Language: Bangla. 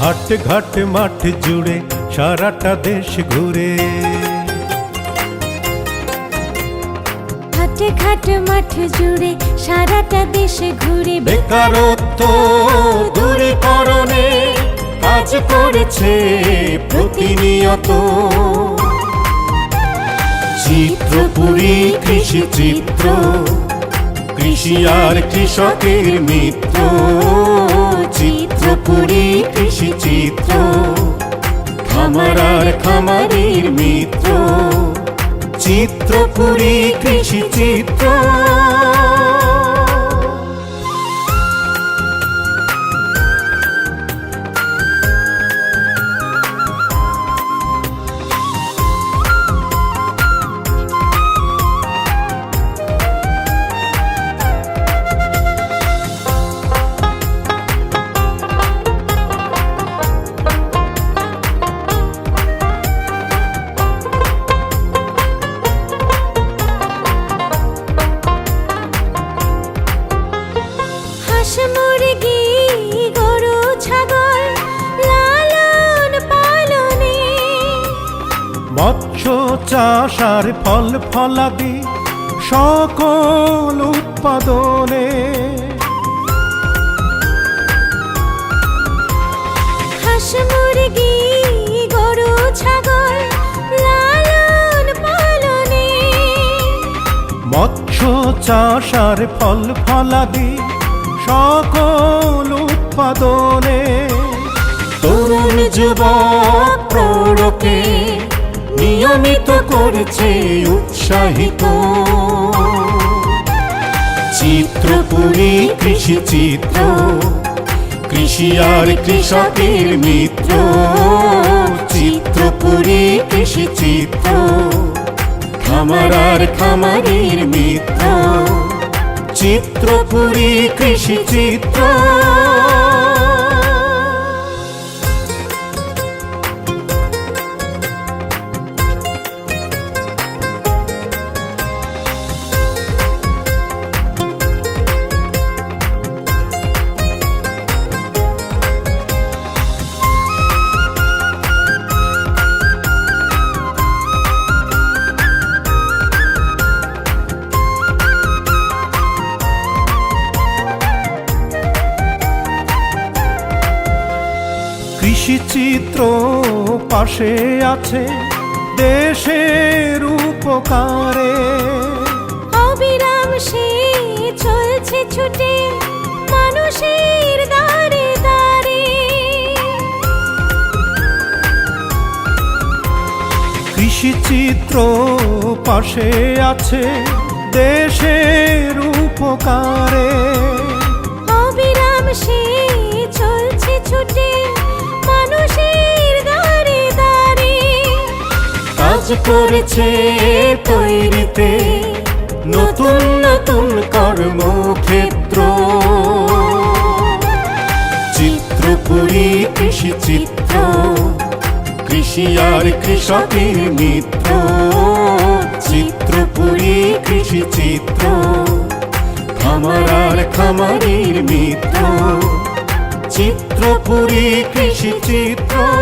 হাট ঘাট মাঠ জুড়ে সারাটা দেশ ঘুরে। হাটে ঘাট মাঠ জুড়ে সারাটা দেশে ঘুরে। বেকারত্ব দূরীকরণে কাজ করেছে প্রতিনিয়ত। চিত্রপুরী কৃষি চিত্র কৃষি আর কৃষকের মিত্র চিত্রপুরী কৃষি চিত্র। খামার আর খামারির মিত্র চিত্রপুরী কৃষি চিত্র। মুরগি গরু ছাগল লালন পালনে। মৎস্য চাষ আর ফল ফলাদি সকল উৎপাদনে। হাঁস মুরগি গরু ছাগল লালন পালনে। মৎস্য চাষ আর ফল ফলাদি সকল উৎপাদনে। তরুণ যুবক প্রৌঢ়কে নিয়মিত করেছে উৎসাহিত। চিত্রপুরী কৃষি চিত্র কৃষি আর কৃষকের মিত্র। চিত্রপুরী কৃষি চিত্র খামার আর খামারির মিত্র। চিত্রপুরী কৃষি চিত্র কৃষি চিত্র পাশে আছে দেশের উপকারে। অবিরাম সে চলছে ছুটে মানুষের দাঁড়ে দাঁড়ে কৃষি চিত্র পাশে আছে দেশের উপকারে। অবিরাম সে চলছে ছুটে কাজ করেছে তৈরিতে নতুন নতুন কর্মক্ষেত্র। চিত্রপুরী কৃষি চিত্র, কৃষি আর কৃষকের মিত্র। চিত্রপুরী কৃষি চিত্র, খামার আর খামারির মিত্র। চিত্রপুরী কৃষি চিত্র